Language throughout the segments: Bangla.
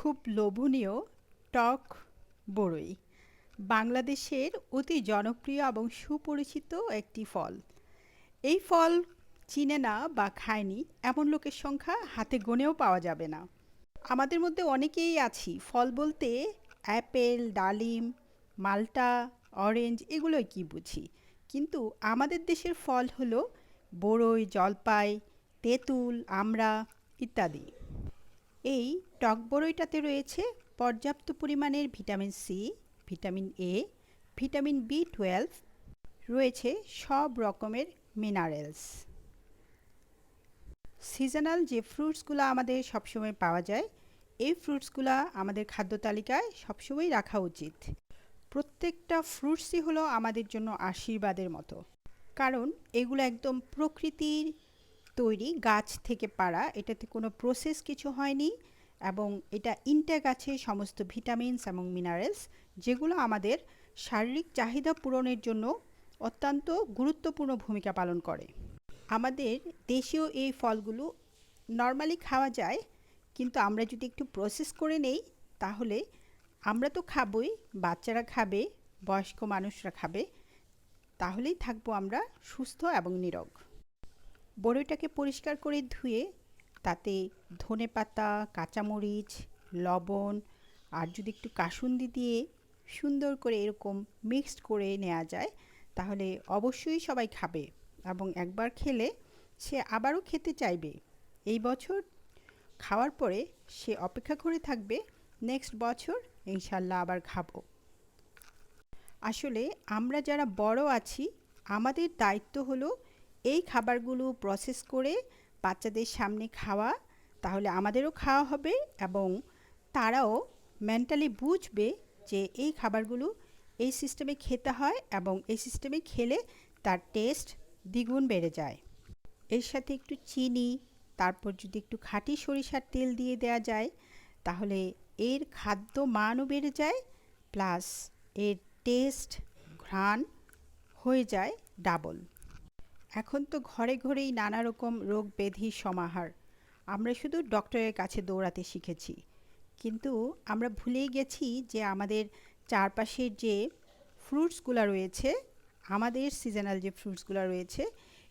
খুব লোভনীয় টক বড়ই। বাংলাদেশের অতি জনপ্রিয় এবং সুপরিচিত একটি ফল। এই ফল চিনে না বা খায়নি এমন লোকের সংখ্যা হাতে গোনেও পাওয়া যাবে না। আমাদের মধ্যে অনেকেই আছি। ফল বলতে অ্যাপেল, ডালিম, মাল্টা, অরেঞ্জ এগুলোই কি বুঝি। কিন্তু আমাদের দেশের ফল হলো বড়ই, জলপাই, তেঁতুল, আমড়া ইত্যাদি। এই টক বড়ইটাতে রয়েছে পর্যাপ্ত পরিমাণের vitamin C, vitamin A, vitamin B twelve, রয়েছে সব রকমের মিনারেলস। সিজনাল যে ফ্রুটসগুলো আমাদের সবসময় পাওয়া যায়, এই ফ্রুটসগুলো আমাদের খাদ্য তালিকায় সবসময় রাখা উচিত। প্রত্যেকটা ফ্রুটসই হলো আমাদের জন্য আশীর্বাদের মতো। কারণ এগুলো একদম প্রকৃতির তৈরি গাছ থেকে পাড়া। এটাতে কোনো প্রসেস কিছু হয়নি এবং এটা ইনটেক আছে সমস্ত ভিটামিনস এবং মিনারেলস যেগুলো আমাদের শারীরিক চাহিদা পূরণের জন্য অত্যন্ত গুরুত্বপূর্ণ ভূমিকা পালন করে। আমাদের দেশীয় এই ফলগুলো নর্মালি খাওয়া যায়, কিন্তু আমরা যদি একটু প্রসেস করে নেই, তাহলে আমরা তো খাবই, বাচ্চারা খাবে, বয়স্ক মানুষরা খাবে, তাহলেই থাকব আমরা সুস্থ এবং নিরোগ। বড়ইটাকে পরিষ্কার করে ধুয়ে তাতে ধনে পাতা, কাঁচামরিচ, লবণ আর যদি একটু কাসুন্দি দিয়ে সুন্দর করে এরকম মিক্সড করে নেওয়া যায়, তাহলে অবশ্যই সবাই খাবে এবং একবার খেলে সে আবারও খেতে চাইবে। এই বছর খাওয়ার পরে সে অপেক্ষা করে থাকবে নেক্সট বছর ইনশাল্লাহ আবার খাব। আসলে আমরা যারা বড় আছি, আমাদের দায়িত্ব হলো এই খাবারগুলো প্রসেস করে বাচ্চাদের সামনে খাওয়া, তাহলে আমাদেরও খাওয়া হবে এবং তারাও মেন্টালি বুঝবে যে এই খাবারগুলো এই সিস্টেমে খেতে হয় এবং এই সিস্টেমে খেলে তার টেস্ট দ্বিগুণ বেড়ে যায়। এর সাথে একটু চিনি, তারপর যদি একটু খাঁটি সরিষার তেল দিয়ে দেওয়া যায়, তাহলে এর খাদ্য মানও বেড়ে যায় প্লাস এর টেস্ট ঘ্রাণ হয়ে যায় ডাবল এখন তো ঘরে ঘরেই নানা রকম রোগ ব্যাধি সমাহার। আমরা শুধু ডক্টরের কাছে দৌড়াতে শিখেছি। কিন্তু আমরা ভুলেই গেছি যে আমাদের চারপাশের যে ফ্রুটসগুলো রয়েছে, আমাদের সিজনাল যে ফ্রুটসগুলো রয়েছে,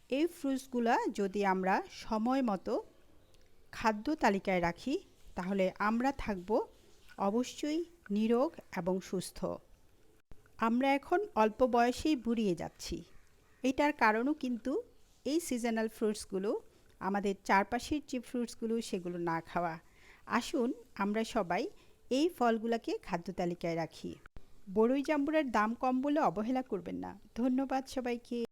এই ফ্রুটসগুলো যদি আমরা সময় মতো খাদ্য তালিকায় রাখি, তাহলে আমরা থাকব অবশ্যই নিরোগ এবং সুস্থ। আমরা এখন অল্প বয়সেই বুড়িয়ে যাচ্ছি। এটার কারণও কিন্তু এই সিজনাল ফ্রুটসগুলো আমাদের চারপাশের যে ফ্রুটসগুলো সেগুলো না খাওয়া। আসুন আমরা সবাই এই ফলগুলোকে খাদ্য তালিকায় রাখি। বড়ই জাম্বুরার দাম কম বলে অবহেলা করবেন না। ধন্যবাদ সবাইকে।